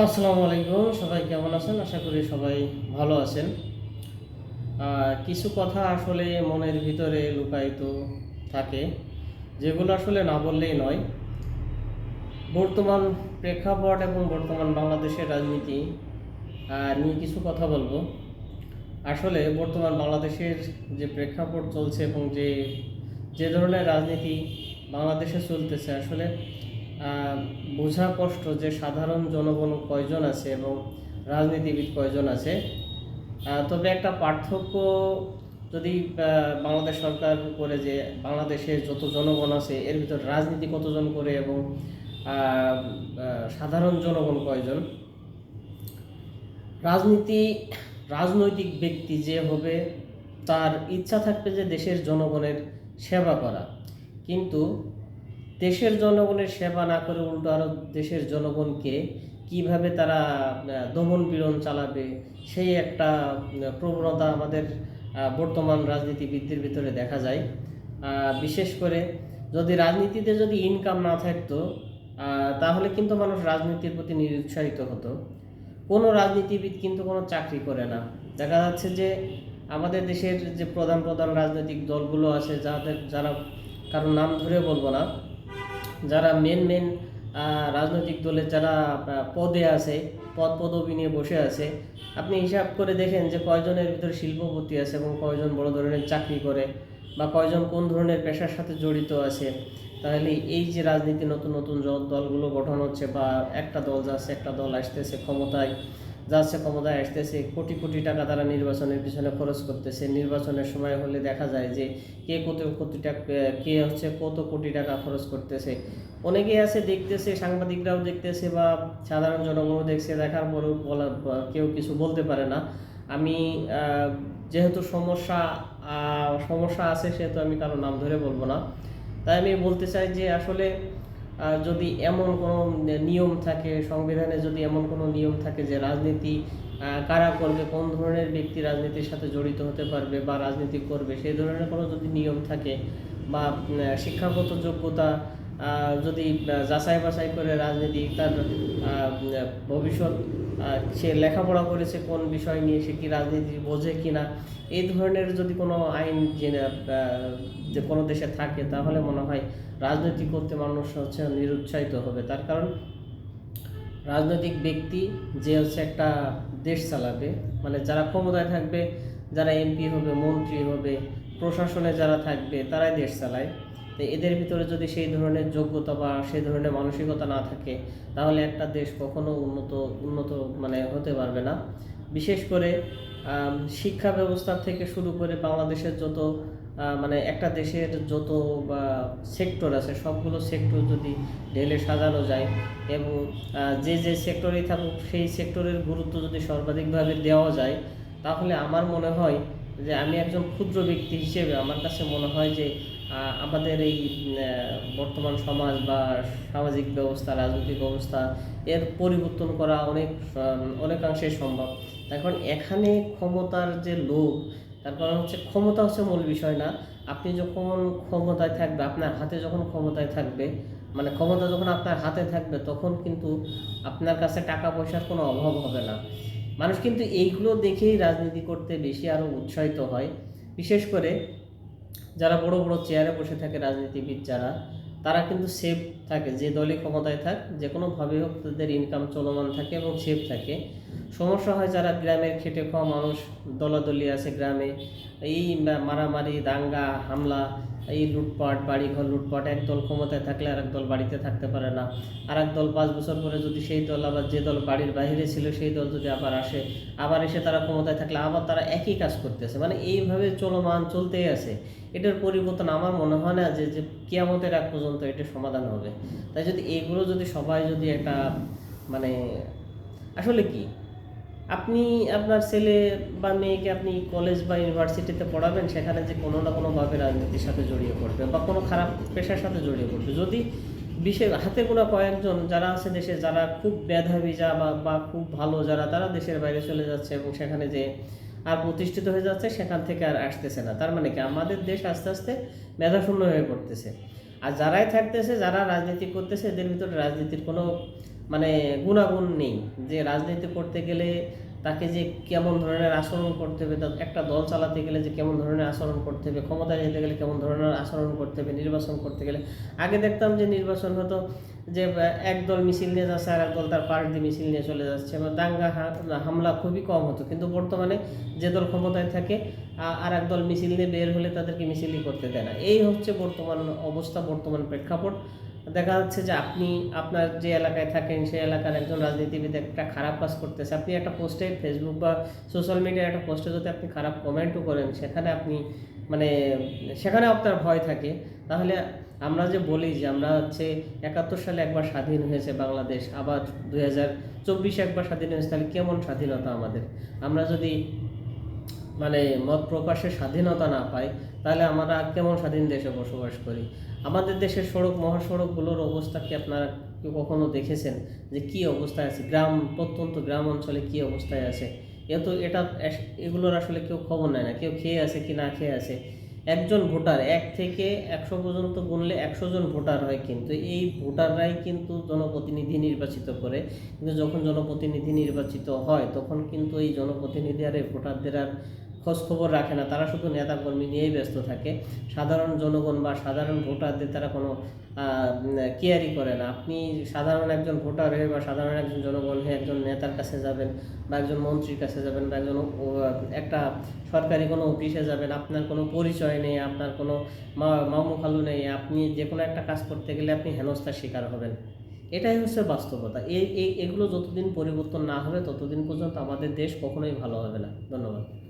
আসসালামু আলাইকুম, সবাই কেমন আছেন? আশা করি সবাই ভালো আছেন। কিছু কথা আসলে মনের ভিতরে লুকায়িত থাকে, যেগুলো আসলে না বললেই নয়। বর্তমান প্রেক্ষাপট এবং বর্তমান বাংলাদেশের রাজনীতি নিয়ে কিছু কথা বলব। আসলে বর্তমান বাংলাদেশের যে প্রেক্ষাপট চলছে এবং যে যে ধরনের রাজনীতি বাংলাদেশে চলতেছে, আসলে বোঝা কষ্ট যে সাধারণ জনগণ কয়জন আছে এবং রাজনীতিবিদ কয়জন আছে। তবে একটা পার্থক্য যদি বাংলাদেশ সরকার করে যে বাংলাদেশের যত জনগণ আছে, এর ভিতর রাজনীতি কতজন করে এবং সাধারণ জনগণ কয়জন। রাজনীতি, রাজনৈতিক ব্যক্তি যে হবে, তার ইচ্ছা থাকবে যে দেশের জনগণের সেবা করা। কিন্তু দেশের জনগণের সেবা না করে উল্টো আরও দেশের জনগণকে কীভাবে তারা দমন পীড়ন চালাবে, সেই একটা প্রবণতা আমাদের বর্তমান রাজনীতিবিদদের ভিতরে দেখা যায়। বিশেষ করে যদি রাজনীতিতে যদি ইনকাম না থাকতো তাহলে কিন্তু মানুষ রাজনীতির প্রতি নিরুৎসাহিত হতো। কোনো রাজনীতিবিদ কিন্তু কোনো চাকরি করে না। দেখা যাচ্ছে যে আমাদের দেশের যে প্রধান প্রধান রাজনৈতিক দলগুলো আছে, যাদের, যারা কারোর নাম ধরে বলব না যারা মেন মেন রাজনৈতিক দলের যারা পদে আছে, পদ, পদবি নিয়ে বসে আছে, আপনি হিসাব করে দেখেন যে কয়জনের ভিতরে শিল্পপতি আছে এবং কয়জন বড় ধরনের চাকরি করে বা কয়জন কোন ধরনের পেশার সাথে জড়িত আছে। তাহলে এই যে রাজনীতি নতুন নতুন দলগুলো গঠন হচ্ছে বা একটা দল যাচ্ছে, একটা দল আসতেছে ক্ষমতায় যাচ্ছে, ক্ষমতায় আসতেছে, কোটি কোটি টাকা তারা নির্বাচনের পিছনে খরচ করতেছে। নির্বাচনের সময় হলে দেখা যায় যে কে কত কোটি টাকা কে হচ্ছে কত কোটি টাকা খরচ করতেছে। অনেকেই আছে দেখতেছে, সাংবাদিকরাও দেখতেছে বা সাধারণ জনগণও দেখছে, দেখার পরেও বলা কেউ কিছু বলতে পারে না। আমি যেহেতু সমস্যা সমস্যা আছে, সেহেতু আমি কারও নাম ধরে বলব না। তাই আমি বলতে চাই যে আসলে যদি এমন কোনো নিয়ম থাকে, সংবিধানে যদি এমন কোনো নিয়ম থাকে যে রাজনীতি কারা করবে, কোন ধরনের ব্যক্তি রাজনীতির সাথে জড়িত হতে পারবে বা রাজনীতি করবে, সেই ধরনের কোনো যদি নিয়ম থাকে বা শিক্ষাগত যোগ্যতা যদি যাচাই বাছাই করে রাজনীতি তার ভবিষ্যৎ সে লেখাপড়া করেছে, কোন বিষয় নিয়ে সে কি রাজনীতি বোঝে কিনা এই ধরনের যদি কোনো আইন যে কোনো দেশে থাকে, তাহলে মনে হয় রাজনীতি করতে মানুষ হচ্ছে নিরুৎসাহিত হবে। তার কারণ, রাজনৈতিক ব্যক্তি যে হচ্ছে একটা দেশ চালাবে মানে যারা ক্ষমতায় থাকবে, যারা এমপি হবে, মন্ত্রী হবে, প্রশাসনে যারা থাকবে, তারাই দেশ চালায়। তো এদের ভিতরে যদি সেই ধরনের যোগ্যতা বা সেই ধরনের মানসিকতা না থাকে, তাহলে একটা দেশ কখনো উন্নত উন্নত মানে হতে পারবে না। বিশেষ করে শিক্ষা ব্যবস্থা থেকে শুরু করে বাংলাদেশের যত মানে একটা দেশের যত, বা সেক্টর আছে, সবগুলো সেক্টর যদি ঢেলে সাজানো যায় এবং যে যে সেক্টরেই থাকুক, সেই সেক্টরের গুরুত্ব যদি সর্বাধিকভাবে দেওয়া যায়, তাহলে আমার মনে হয় যে আমি একজন ক্ষুদ্র ব্যক্তি হিসেবে আমার কাছে মনে হয় যে আমাদের এই বর্তমান সমাজ বা সামাজিক ব্যবস্থা, রাজনৈতিক অবস্থা এর পরিবর্তন করা অনেক অনেকাংশে সম্ভব। এখন এখানে ক্ষমতার যে লোভ, তার কারণ হচ্ছে ক্ষমতা হচ্ছে মূল বিষয় না। আপনি যখন ক্ষমতায় থাকবে, আপনার হাতে যখন ক্ষমতায় থাকবে মানে ক্ষমতা যখন আপনার হাতে থাকবে, তখন কিন্তু আপনার কাছে টাকা পয়সার কোনো অভাব হবে না। মানুষ কিন্তু এইগুলো দেখেই রাজনীতি করতে বেশি আরও উৎসাহিত হয়। বিশেষ করে যারা বড় বড় চেয়ারে বসে থাকে রাজনীতিবিদ যারা, তারা কিন্তু সেফ থাকে, যে দলই ক্ষমতায় থাক, যে কোনোভাবে হোক তাদের ইনকাম চলমান থাকে এবং সেফ থাকে। সমস্যা হয় যারা গ্রামের খেটে খাওয়া মানুষ, দলাদলি আছে গ্রামে, এই মারামারি, দাঙ্গা, হামলা এই লুটপাট, বাড়িঘর লুটপাট এক দল ক্ষমতায় থাকলে আর দল বাড়িতে থাকতে পারে না। আর এক দল পাঁচ বছর পরে যদি সেই দল আবার যে দল বাড়ির বাইরে ছিল, সেই দল যদি আবার আসে, আবার এসে তারা ক্ষমতায় থাকলে আবার তারা একই কাজ করতেছে। মানে এইভাবে চলমান চলতেই আছে। এটার পরিবর্তন আমার মনে হয় না যে কিয়ামতের আগ পর্যন্ত এটা সমাধান হবে। তাই যদি এগুলো যদি সবাই যদি একটা মানে আসলে কি? আপনি আপনার ছেলে বা মেয়েকে আপনি কলেজ বা ইউনিভার্সিটিতে পড়াবেন, সেখানে যে কোনো না কোনোভাবে রাজনীতির সাথে জড়িয়ে পড়বে বা কোনো খারাপ পেশার সাথে জড়িয়ে পড়বে। যদি বিশেষ হাতে গোনা কয়েকজন যারা আছে দেশে, যারা খুব মেধাবী যা বা খুব ভালো যারা, তারা দেশের বাইরে চলে যাচ্ছে এবং সেখানে যে আর প্রতিষ্ঠিত হয়ে যাচ্ছে, সেখান থেকে আর আসতেছে না। তার মানে কি? আমাদের দেশ আস্তে আস্তে মেধাশূন্য হয়ে পড়তেছে। আর যারাই থাকতেছে, যারা রাজনীতি করতেছে, এদের ভিতরে রাজনীতির কোনো মানে গুণাগুণ নেই। যে রাজনীতি করতে গেলে তাকে যে কেমন ধরনের আচরণ করতে হবে একটা দল চালাতে গেলে যে কেমন ধরনের আচরণ করতে হবে, ক্ষমতায় যেতে গেলে কেমন ধরনের আচরণ করতে হবে, নির্বাচন করতে গেলে। আগে দেখতাম যে নির্বাচন হতো যে এক দল মিছিল নিয়ে যাচ্ছে আর এক দল তার পার্টি মিছিল নিয়ে চলে যাচ্ছে। বা দাঙ্গা হামলা খুবই কম হতো। কিন্তু বর্তমানে যে দল ক্ষমতায় থাকে আর এক দল মিছিল নিয়ে বের হলে তাদেরকে মিছিলই করতে দেয় না। এই হচ্ছে বর্তমান অবস্থা, বর্তমান প্রেক্ষাপট। দেখা যাচ্ছে যে আপনি আপনার যে এলাকায় থাকেন, সেই এলাকার একজন রাজনীতিবিদ একটা খারাপ কাজ করতেছে। আপনি একটা পোস্টে ফেসবুক বা সোশ্যাল মিডিয়ার একটা পোস্টে যদি আপনি খারাপ কমেন্টও করেন, সেখানে আপনি মানে সেখানে আপনার ভয় থাকে। তাহলে আমরা যে বলি যে আমরা হচ্ছে একাত্তর সালে একবার স্বাধীন হয়েছে বাংলাদেশ, আবার দুই হাজার চব্বিশে একবার স্বাধীন হয়েছে, তাহলে কেমন স্বাধীনতা আমাদের? আমরা যদি মানে মত প্রকাশের স্বাধীনতা না পাই, তাহলে আমরা কেমন স্বাধীন দেশে বসবাস করি? আমাদের দেশের সড়ক, মহাসড়কগুলোর অবস্থা কি আপনারা কখনো দেখেছেন? যে কি অবস্থায় আছে? গ্রাম, প্রত্যন্ত গ্রাম অঞ্চলে কি অবস্থায় আছে? এত, এটা এগুলোর আসলে কেউ খবর নেয় না। কেউ খেয়ে আছে কি না খেয়ে আছে? একজন ভোটার, এক থেকে একশো পর্যন্ত গুনলে একশো জন ভোটার হয় কিন্তু এই ভোটাররাই কিন্তু জনপ্রতিনিধি নির্বাচিত করে। কিন্তু যখন জনপ্রতিনিধি নির্বাচিত হয়, তখন কিন্তু এই জনপ্রতিনিধি আর ভোটারদের আর খোঁজ খবর রাখে না। তারা শুধু নেতাকর্মী নিয়েই ব্যস্ত থাকে। সাধারণ জনগণ বা সাধারণ ভোটারদের তারা কোনো কেয়ারই করে না। আপনি সাধারণ একজন ভোটার হয়ে বা সাধারণ একজন জনগণ হয়ে একজন নেতার কাছে যাবেন বা একজন মন্ত্রীর কাছে যাবেন বা একজন একটা সরকারি কোনো অফিসে যাবেন, আপনার কোনো পরিচয় নেই, আপনার কোনো মামু খালু নেই, আপনি যে কোনো একটা কাজ করতে গেলে আপনি হেনস্থার শিকার হবেন। এটাই হচ্ছে বাস্তবতা। এই, এগুলো যতদিন পরিবর্তন না হবে, ততদিন পর্যন্ত আমাদের দেশ কখনোই ভালো হবে না। ধন্যবাদ।